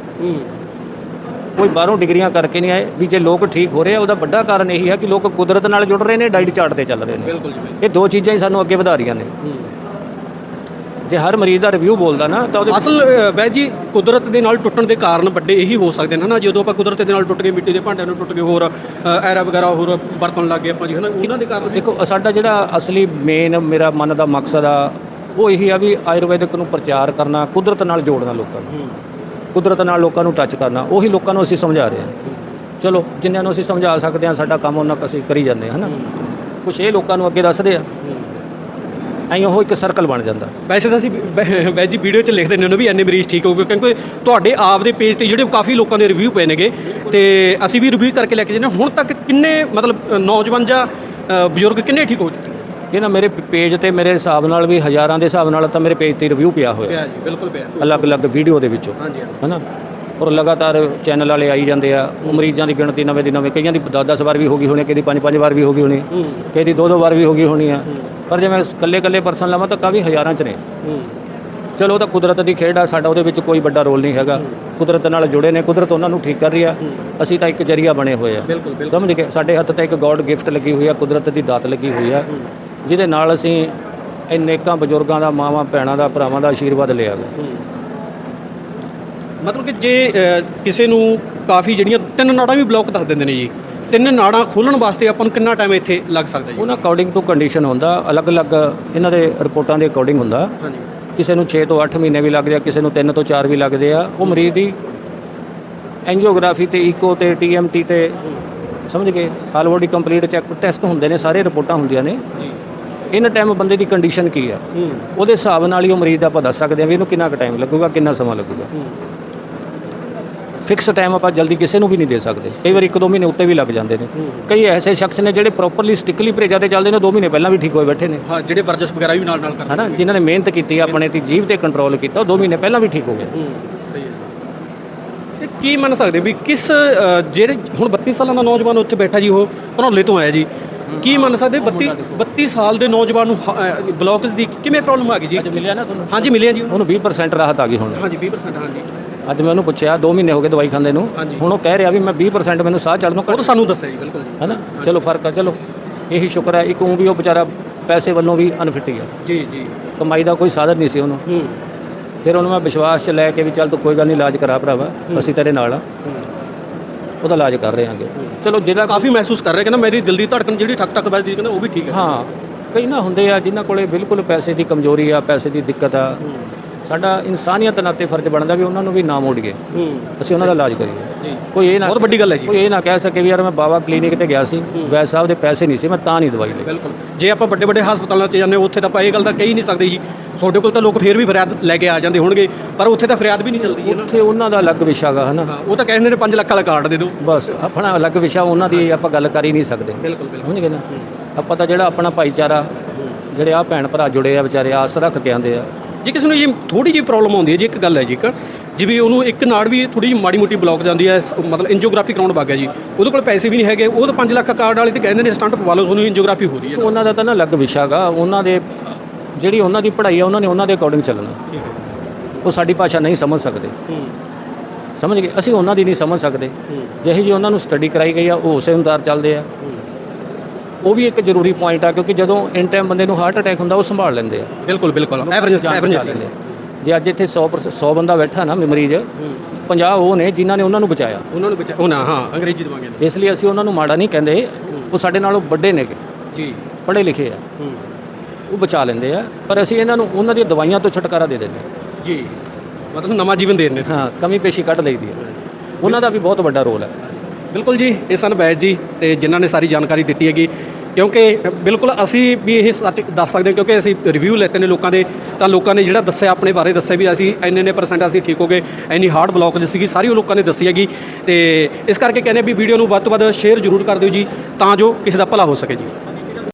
ਕੋਈ ਬਾਹਰੋਂ ਡਿਗਰੀਆਂ ਕਰਕੇ ਨਹੀਂ ਆਏ ਵੀ ਜੇ ਲੋਕ ਠੀਕ ਹੋ ਰਹੇ ਆ ਉਹਦਾ ਵੱਡਾ ਕਾਰਨ ਇਹੀ ਹੈ ਕਿ ਲੋਕ ਕੁਦਰਤ ਨਾਲ ਜੁੜ ਰਹੇ ਨੇ ਡਾਈਟ ਚਾਰਟ ਤੇ ਚੱਲ ਰਹੇ ਨੇ। ਬਿਲਕੁਲ ਜੀ ਇਹ ਦੋ ਚੀਜ਼ਾਂ ਹੀ ਸਾਨੂੰ ਅੱਗੇ ਵਧਾ ਰਹੀਆਂ ਨੇ। ਜੇ ਹਰ ਮਰੀਜ਼ ਦਾ ਰਿਵਿਊ ਬੋਲਦਾ ਨਾ ਤਾਂ ਉਹਦੇ ਅਸਲ ਵੈਦ ਜੀ ਕੁਦਰਤ ਦੇ ਨਾਲ ਟੁੱਟਣ ਦੇ ਕਾਰਨ ਵੱਡੇ ਇਹੀ ਹੋ ਸਕਦੇ ਨੇ ਨਾ ਜਦੋਂ ਆਪਾਂ ਕੁਦਰਤ ਦੇ ਨਾਲ ਟੁੱਟ ਗਏ ਮਿੱਟੀ ਦੇ ਭਾਂਡਿਆਂ ਨੂੰ ਟੁੱਟ ਗਏ ਹੋਰ ਐਰਾ ਵਗੈਰਾ ਹੋਰ ਵਰਤਣ ਲੱਗ ਗਏ ਆਪਾਂ ਜੀ ਹਨਾ ਉਹਨਾਂ ਦੇ ਕਾਰਨ ਦੇਖੋ ਸਾਡਾ ਜਿਹੜਾ ਅਸਲੀ ਮੇਨ ਮੇਰਾ ਮਨ ਦਾ ਮਕਸਦ ਆ ਉਹ ਇਹੀ ਆ ਵੀ ਆਯੁਰਵੈਦਿਕ ਨੂੰ ਪ੍ਰਚਾਰ ਕਰਨਾ ਕੁਦਰਤ ਨਾਲ ਜੋੜਨਾ ਲੋਕਾਂ ਨੂੰ। ਕੁਦਰਤ ਨਾਲ ਲੋਕਾਂ ਨੂੰ ਟੱਚ ਕਰਨਾ ਉਹੀ ਲੋਕਾਂ ਨੂੰ ਅਸੀਂ ਸਮਝਾ ਰਹੇ ਹਾਂ। ਚਲੋ ਜਿੰਨਿਆਂ ਨੂੰ ਅਸੀਂ ਸਮਝਾ ਸਕਦੇ ਹਾਂ ਸਾਡਾ ਕੰਮ ਉਹਨਾਂ ਅਸੀਂ ਕਰੀ ਜਾਂਦੇ ਹਾਂ ਹਨਾ? ਕੁਛ ਇਹ ਲੋਕਾਂ ਨੂੰ ਅੱਗੇ ਦੱਸਦੇ ਆ। ਐਂ ਉਹ ਇੱਕ ਸਰਕਲ ਬਣ ਜਾਂਦਾ। ਵੈਸੇ ਤਾਂ ਅਸੀਂ ਵੈ- ਵੈਦ ਜੀ ਵੀਡੀਓ 'ਚ ਲਿਖ ਦਿੰਦੇ ਨੇ ਵੀ ਐਨੇ ਮਰੀਜ਼ ਠੀਕ ਹੋ ਗਏ ਕਿਉਂਕਿ ਤੁਹਾਡੇ ਆਪ ਦੇ ਪੇਜ ਤੇ ਜਿਹੜੇ ਕਾਫੀ ਲੋਕਾਂ ਦੇ ਰਿਵਿਊ ਪਏ ਨੇਗੇ ਤੇ ਅਸੀਂ ਵੀ ਰਿਵਿਊ ਕਰਕੇ ਲੈ ਕੇ ਜਾਂਦੇ। ਹੁਣ ਤੱਕ ਕਿੰਨੇ ਮਤਲਬ ਨੌਜਵਾਨ ਜਾਂ ਬਜ਼ੁਰਗ ਕਿੰਨੇ ਠੀਕ ਹੋ ਚੁੱਕੇ ਇਹ ਨਾ ਮੇਰੇ ਪੇਜ ਤੇ ਮੇਰੇ ਹਿਸਾਬ ਨਾਲ ਵੀ ਹਜ਼ਾਰਾਂ ਦੇ ਹਿਸਾਬ ਨਾਲ ਤਾਂ ਮੇਰੇ ਪੇਜ ਤੇ ਰਿਵਿਊ ਪਿਆ ਹੋਇਆ। ਪਿਆ ਜੀ ਬਿਲਕੁਲ ਪਿਆ ਅਲੱਗ-ਅਲੱਗ ਵੀਡੀਓ ਦੇ ਵਿੱਚੋਂ। ਹਾਂਜੀ ਹਾਂ ਹਨਾ? ਔਰ ਲਗਾਤਾਰ ਚੈਨਲ ਵਾਲੇ ਆਈ ਜਾਂਦੇ ਆ ਉਹ ਮਰੀਜ਼ਾਂ ਦੀ ਗਿਣਤੀ ਨਵੇਂ ਦੀ ਨਵੇਂ ਕਈਆਂ ਦੀ 10-10 ਵਾਰ ਵੀ ਹੋ ਗਈ ਹੋਣੀ ਕਿਸੇ ਦੀ 5-5 ਵਾਰ ਵੀ ਹੋ ਗਈ ਹੋਣੀ ਕਿਸੇ ਦੀ 2-2 ਵਾਰ ਵੀ ਹੋ ਗਈ ਹੋਣੀ ਆ। ਪਰ ਜੇ ਮੈਂ ਇਕੱਲੇ-ਇਕੱਲੇ ਪਰਸਨ ਲਵਾਂ ਤਾਂ ਕਾਫੀ ਹਜ਼ਾਰਾਂ ਚ ਨੇ। ਚਲੋ ਉਹ ਤਾਂ ਕੁਦਰਤ ਦੀ ਖੇਡ ਆ ਸਾਡਾ ਉਹਦੇ ਵਿੱਚ ਕੋਈ ਵੱਡਾ ਰੋਲ ਨਹੀਂ ਹੈਗਾ। ਕੁਦਰਤ ਨਾਲ ਜੁੜੇ ਨੇ ਕੁਦਰਤ ਉਹਨਾਂ ਨੂੰ ਠੀਕ ਕਰ ਰਹੀ ਆ। ਅਸੀਂ ਤਾਂ ਇੱਕ ਜਰੀਆ ਬਣੇ ਹੋਏ ਆ। ਸਮਝ ਗਏ? ਸਾਡੇ ਹੱਥ ਤੇ ਇੱਕ ਗੋਡ ਗਿਫਟ ਲੱਗੀ ਹੋਈ ਆ ਕੁਦਰਤ ਦੀ ਦਾਤ ਲੱਗੀ ਹੋਈ ਆ। ਜਿਹਦੇ ਨਾਲ ਅਸੀਂ ਇੰਨੇਕਾਂ ਬਜ਼ੁਰਗਾਂ ਦਾ ਮਾਵਾਂ ਭੈਣਾਂ ਦਾ ਭਰਾਵਾਂ ਦਾ ਆਸ਼ੀਰਵਾਦ ਲਿਆ ਗਾ। ਮਤਲਬ ਕਿ ਜੇ ਅ, ਕਿਸੇ ਨੂੰ ਕਾਫੀ ਜਿਹੜੀਆਂ ਤਿੰਨ ਨਾੜਾਂ ਵੀ ਬਲੌਕ ਦੱਸ ਦਿੰਦੇ ਨੇ ਜੀ ਤਿੰਨ ਨਾੜਾਂ ਖੋਲਣ ਵਾਸਤੇ ਆਪਾਂ ਨੂੰ ਕਿੰਨਾ ਟਾਈਮ ਇੱਥੇ ਲੱਗ ਸਕਦਾ ਜੀ? ਉਹਨਾਂ ਅਕੋਰਡਿੰਗ ਟੂ ਕੰਡੀਸ਼ਨ ਹੁੰਦਾ ਅਲੱਗ-ਅਲੱਗ ਇਹਨਾਂ ਦੇ ਰਿਪੋਰਟਾਂ ਦੇ ਅਕੋਰਡਿੰਗ ਹੁੰਦਾ। ਹਾਂਜੀ। ਕਿਸੇ ਨੂੰ 6 ਤੋਂ 8 ਮਹੀਨੇ ਵੀ ਲੱਗਦੇ ਆ ਕਿਸੇ ਨੂੰ 3 ਤੋਂ 4 ਵੀ ਲੱਗਦੇ ਆ। ਉਹ ਮਰੀਜ਼ ਦੀ ਐਂਜੀਓਗ੍ਰਾਫੀ ਤੇ ਈਕੋ ਤੇ ਟੀਐਮਟੀ ਤੇ ਸਮਝ ਗਏ? All body complete check test ਹੁੰਦੇ ਨੇ ਸਾਰੇ ਰਿਪੋਰਟਾਂ ਹੁੰਦੀਆਂ ਨੇ। ਜੀ। ਇਨ ਟਾਈਮ ਬੰਦੇ ਦੀ ਕੰਡੀਸ਼ਨ ਕੀ ਆ? ਉਹਦੇ ਹਿਸਾਬ ਨਾਲ ਹੀ ਉਹ ਮਰੀਜ਼ ਦਾ ਆਪਾਂ ਦੱਸ ਸਕਦੇ ਆ ਵੀ ਇਹਨੂੰ ਕਿੰਨਾ ਕੁ ਟਾਈਮ ਲੱਗੂਗਾ ਕਿੰਨਾ ਸਮਾਂ ਲੱਗੂਗਾ। ਫਿਕਸ ਟਾਈਮ ਆਪਾਂ ਜਲਦੀ ਕਿਸੇ ਨੂੰ ਵੀ ਨਹੀਂ ਦੇ ਸਕਦੇ। ਕਈ ਵਾਰ ਇੱਕ ਦੋ ਮਹੀਨੇ ਉੱਤੇ ਵੀ ਲੱਗ ਜਾਂਦੇ ਨੇ। ਕਈ ਐਸੇ ਸ਼ਖਸ ਨੇ ਜਿਹੜੇ ਪ੍ਰੋਪਰਲੀ ਸਟਿਕਲੀ ਪਰਹੇਜ਼ਾਂ ਤੇ ਚੱਲਦੇ ਨੇ ਦੋ ਮਹੀਨੇ ਪਹਿਲਾਂ ਵੀ ਠੀਕ ਹੋਏ ਬੈਠੇ ਨੇ। ਹਾਂ ਜਿਹੜੇ ਵਰਜਸ ਵਗੈਰਾ ਵੀ ਨਾਲ ਨਾਲ ਕਰਦੇ ਹਨਾ? ਜਿਨ੍ਹਾਂ ਨੇ ਮਿਹਨਤ ਕੀਤੀ ਆਪਣੇ ਤੇ ਜੀਵ ਤੇ ਕੰਟਰੋਲ ਕੀਤਾ ਉਹ ਦੋ ਮਹੀਨੇ ਪਹਿਲਾਂ ਵੀ ਠੀਕ ਹੋ ਗਏ। ਹੂੰ ਸਹੀ ਹੈ। ਕੀ ਮੰਨ ਸਕਦੇ ਵੀ ਕਿਸ ਜਿਹੜੇ ਹੁਣ 32 ਸਾਲਾਂ ਦਾ ਨੌਜਵਾਨ ਉੱਥੇ ਬੈਠਾ ਜੀ ਉਹ ਧਨੌਲੇ ਤੋਂ ਆਇਆ ਜੀ ਕੀ ਮੰਨ ਸਕਦੇ? 32 32 ਸਾਲ ਦੇ ਨੌਜਵਾਨ ਨੂੰ ਬਲੌਕਸ ਦੀ ਕਿਵੇਂ ਪ੍ਰੋਬਲਮ ਆ ਗਈ ਜੀ? ਅੱਜ ਮਿਲਿਆ ਨਾ ਤੁਹਾਨੂੰ? ਹਾਂਜੀ ਮਿਲਿਆ ਜੀ। ਉਹਨੂੰ 20% ਰਾਹਤ ਆ ਗਈ ਹੁਣ। ਹਾਂਜੀ 20% ਹਾਂਜੀ। ਅੱਜ ਮੈਂ ਉਹਨੂੰ ਪੁੱਛਿਆ 2 ਮਹੀਨੇ ਹੋ ਗਏ ਦਵਾਈ ਖਾਂਦੇ ਨੂੰ। ਹੁਣ ਉਹ ਕਹਿ ਰਿਹਾ ਵੀ ਮੈਂ 20% ਮੈਨੂੰ ਸਾਹ ਚੜਨ ਨੂੰ ਉਹ ਤਾਂ ਸਾਨੂੰ ਦੱਸਿਆ ਜੀ ਬਿਲਕੁਲ ਜੀ। ਹੈ ਨਾ ਚਲੋ ਫ਼ਰਕ ਆ ਚਲੋ। ਇਹੀ ਸ਼ੁਕਰ ਹੈ ਇੱਕ ਉਹ ਵੀ ਉਹ ਵਿਚਾਰਾ ਪੈਸੇ ਵੱਲੋਂ ਵੀ ਅਨਫਿਟ ਹੀ ਆ। ਜੀ ਜੀ। ਕਮਾਈ ਦਾ ਕੋਈ ਸਾਧਨ ਨਹੀਂ ਸੀ ਉਹਨੂੰ। ਫਿਰ ਉਹਨੂੰ ਮੈਂ ਵਿਸ਼ਵਾਸ 'ਚ ਲੈ ਕੇ ਵੀ ਚੱਲ ਤੂੰ ਕੋਈ ਗੱਲ ਨਹੀਂ ਇਲਾਜ ਕਰਾ ਭਰਾਵਾ ਅਸੀਂ ਤੇਰੇ ਨਾਲ ਆ। ਉਹਦਾ ਇਲਾਜ ਕਰ ਰਹੇ ਹਾਂਗੇ। ਚਲੋ ਜਿਹੜਾ ਕਾਫੀ ਮਹਿਸੂਸ ਕਰ ਰਿਹਾ ਕਹਿੰਦਾ ਮੇਰੀ ਦਿਲ ਦੀ ਧੜਕਣ ਜਿਹੜੀ ਠੱਕ ਠੱਕ ਵੱਜਦੀ ਕਹਿੰਦਾ ਉਹ ਵੀ ਠੀਕ ਹੈ। ਹਾਂ। ਕਈ ਨਾ ਹੁੰਦੇ ਆ ਜਿਨ੍ਹਾਂ ਕੋਲੇ ਬਿਲਕੁਲ ਪੈਸੇ ਦੀ ਕਮਜ਼ੋਰੀ ਆ ਪੈਸੇ ਦੀ ਦਿੱਕਤ ਆ। ਸਾਡਾ ਇਨਸਾਨੀਅਤ ਨਾਤੇ ਫਰਜ਼ ਬਣਦਾ ਵੀ ਉਹਨਾਂ ਨੂੰ ਵੀ ਨਾ ਮੋੜੀਏ ਅਸੀਂ ਉਹਨਾਂ ਦਾ ਇਲਾਜ ਕਰੀਏ। ਕੋਈ ਇਹ ਨਾ ਬਹੁਤ ਵੱਡੀ ਗੱਲ ਹੈ ਜੀ। ਕੋਈ ਇਹ ਨਾ ਕਹਿ ਸਕੇ ਵੀ ਯਾਰ ਮੈਂ ਬਾਬਾ ਕਲੀਨਿਕ ਤੇ ਗਿਆ ਸੀ ਵੈਦ ਸਾਹਿਬ ਦੇ ਪੈਸੇ ਨਹੀਂ ਸੀ ਮੈਂ ਤਾਂ ਨਹੀਂ ਦਵਾਈ ਲਈ। ਬਿਲਕੁਲ। ਜੇ ਆਪਾਂ ਵੱਡੇ ਵੱਡੇ ਹਸਪਤਾਲਾਂ 'ਚ ਜਾਂਦੇ ਉੱਥੇ ਤਾਂ ਆਪਾਂ ਇਹ ਗੱਲ ਤਾਂ ਕਹੀ ਨਹੀਂ ਸਕਦੇ ਜੀ। ਤੁਹਾਡੇ ਕੋਲ ਤਾਂ ਲੋਕ ਫੇਰ ਵੀ ਫਰਿਆਦ ਲੈ ਕੇ ਆ ਜਾਂਦੇ ਹੋਣਗੇ ਪਰ ਉੱਥੇ ਤਾਂ ਫਰਿਆਦ ਵੀ ਨਹੀਂ ਚੱਲਦੀ ਉੱਥੇ ਉਹਨਾਂ ਦਾ ਅਲੱਗ ਵਿਸ਼ਾ ਗਾ ਹਨਾ। ਉਹ ਤਾਂ ਕਹਿੰਦੇ ਨੇ 5 ਲੱਖ ਵਾਲਾ ਕਾਰਡ ਦੇ ਦਿਓ। ਬਸ ਆਪਣਾ ਅਲੱਗ ਵਿਸ਼ਾ ਉਹਨਾਂ ਦੀ ਆਪਾਂ ਗੱਲ ਕਰ ਹੀ ਨਹੀਂ ਸਕਦੇ। ਬਿਲਕੁਲ ਬਿਲਕੁਲ। ਸਮਝ ਗਏ ਨਾ? ਆਪਾਂ ਤਾਂ ਜਿਹੜਾ ਆਪਣਾ ਭਾਈਚਾਰਾ ਜਿਹੜੇ ਆ ਭੈਣ ਭਰਾ ਜੁੜੇ ਆ ਵਿਚਾਰੇ ਆਸ ਰੱਖ ਕੇ ਆਂਦੇ ਆ ਜੇ ਕਿਸੇ ਨੂੰ ਜੀ ਥੋੜੀ ਜਿਹੀ ਪ੍ਰੋਬਲਮ ਆਉਂਦੀ ਹੈ ਜੀ ਇੱਕ ਗੱਲ ਹੈ ਜੀ ਇੱਕ ਜਿਵੇਂ ਉਹਨੂੰ ਇੱਕ ਨਾੜ ਵੀ ਥੋੜੀ ਜਿਹੀ ਮਾੜੀ ਮੋਟੀ ਬਲੌਕ ਜਾਂਦੀ ਹੈ ਮਤਲਬ ਐਂਜੀਓਗ੍ਰਾਫੀ ਕਰਾਉਣ ਵਗ ਗਿਆ ਜੀ ਉਹਦੇ ਕੋਲ ਪੈਸੇ ਵੀ ਨਹੀਂ ਹੈਗੇ ਉਹ ਤਾਂ 5 ਲੱਖ ਕਾਰਡ ਵਾਲੇ ਤੇ ਕਹਿੰਦੇ ਨੇ ਸਟੰਟ ਪਵਾ ਲਓ ਤੁਹਾਨੂੰ ਐਂਜੀਓਗ੍ਰਾਫੀ ਹੋ ਰਹੀ ਹੈ। ਉਹਨਾਂ ਦਾ ਤਾਂ ਨਾ ਅਲੱਗ ਵਿਸ਼ਾ ਗਾ ਉਹਨਾਂ ਦੇ ਜਿਹੜੀ ਉਹਨਾਂ ਦੀ ਪੜ੍ਹਾਈ ਆ ਉਹਨਾਂ ਨੇ ਉਹਨਾਂ ਦੇ ਅਕੋਰਡਿੰਗ ਚੱਲਣਾ। ਉਹ ਸਾਡੀ ਭਾਸ਼ਾ ਨਹੀਂ ਸਮਝ ਸਕਦੇ। ਸਮਝ ਗਏ? ਅਸੀਂ ਉਹਨਾਂ ਦੀ ਨਹੀਂ ਸਮਝ ਸਕਦੇ। ਜਿਹੇ ਜੀ ਉਹਨਾਂ ਨੂੰ ਸਟੱਡੀ ਕਰਾਈ ਗਈ ਆ ਉਹ ਉਸੇ ਅਨੁਸਾਰ ਚੱਲਦੇ ਆ। ਉਹ ਵੀ ਇੱਕ ਜ਼ਰੂਰੀ ਪੁਆਇੰਟ ਆ ਕਿਉਂਕਿ ਜਦੋਂ ਇਨ ਟਾਈਮ ਬੰਦੇ ਨੂੰ ਹਾਰਟ ਅਟੈਕ ਹੁੰਦਾ ਉਹ ਸੰਭਾਲ ਲੈਂਦੇ ਆ। ਬਿਲਕੁਲ ਬਿਲਕੁਲ। Average average. ਜੇ ਅੱਜ ਇੱਥੇ 100% 100 ਬੰਦਾ ਬੈਠਾ ਨਾ ਮਰੀਜ਼ ਹੂੰ 50 ਉਹ ਨੇ ਜਿਨ੍ਹਾਂ ਨੇ ਉਹਨਾਂ ਨੂੰ ਬਚਾਇਆ। ਉਹਨਾਂ ਨੂੰ ਬਚਾ ਉਹ ਨਾ ਹਾਂ ਅੰਗਰੇਜ਼ੀ ਦਵਾਂਗੇ ਇਸ ਲਈ ਅਸੀਂ ਉਹਨਾਂ ਨੂੰ ਮਾੜਾ ਨਹੀਂ ਕਹਿੰਦੇ ਉਹ ਸਾਡੇ ਨਾਲੋਂ ਵੱਡੇ ਨੇ ਜੀ। ਪੜ੍ਹੇ ਲਿਖੇ ਆ। ਉਹ ਬਚਾ ਲੈਂਦੇ ਆ। ਪਰ ਅਸੀਂ ਇਹਨਾਂ ਨੂੰ ਉਹਨਾਂ ਦੀਆਂ ਦਵਾਈਆਂ ਤੋਂ ਛੁਟਕਾਰਾ ਦੇ ਦਿੰਦੇ। ਜੀ। ਮਤਲਬ ਨਵਾਂ ਜੀਵਨ ਦੇ ਨੇ। ਹਾਂ ਕਮੀ ਪੇਸ਼ੀ ਕੱਢ ਲਈਦੀ ਹੈ। ਉਹਨਾਂ ਦਾ ਵੀ ਬਹੁਤ ਵੱਡਾ ਰੋਲ ਹੈ ਬਿਲਕੁਲ ਜੀ, ਇਹ ਸਨ ਵੈਦ ਜੀ ਤੇ ਜਿਨ੍ਹਾਂ ਨੇ ਸਾਰੀ ਜਾਣਕਾਰੀ ਦਿੱਤੀ ਹੈਗੀ। ਕਿਉਂਕਿ, ਬਿਲਕੁਲ ਅਸੀਂ ਵੀ ਇਹ ਸੱਚ ਦੱਸ ਸਕਦੇ ਕਿਉਂਕਿ ਅਸੀਂ ਰਿਵਿਊ ਲੈਤੇ ਨੇ ਲੋਕਾਂ ਦੇ, ਤਾਂ ਲੋਕਾਂ ਨੇ ਜਿਹੜਾ ਦੱਸਿਆ, ਆਪਣੇ ਬਾਰੇ ਦੱਸਿਆ ਵੀ ਅਸੀਂ ਇੰਨੇ ਇੰਨੇ ਪਰਸੈਂਟ ਅਸੀਂ ਠੀਕ ਹੋ ਗਏ, ਇੰਨੀ ਹਾਰਡ ਬਲੌਕ ਸੀਗੀ, ਸਾਰੀ ਉਹ ਲੋਕਾਂ ਨੇ ਦੱਸੀ ਹੈਗੀ। ਤੇ ਇਸ ਕਰਕੇ ਕਹਿੰਦੇ ਵੀ ਵੀਡੀਓ ਨੂੰ ਵੱਧ ਤੋਂ ਵੱਧ ਸ਼ੇਅਰ ਜ਼ਰੂਰ ਕਰ ਦਿਓ ਜੀ, ਤਾਂ ਜੋ ਕਿਸੇ ਦਾ ਭਲਾ ਹੋ ਸਕੇ ਜੀ।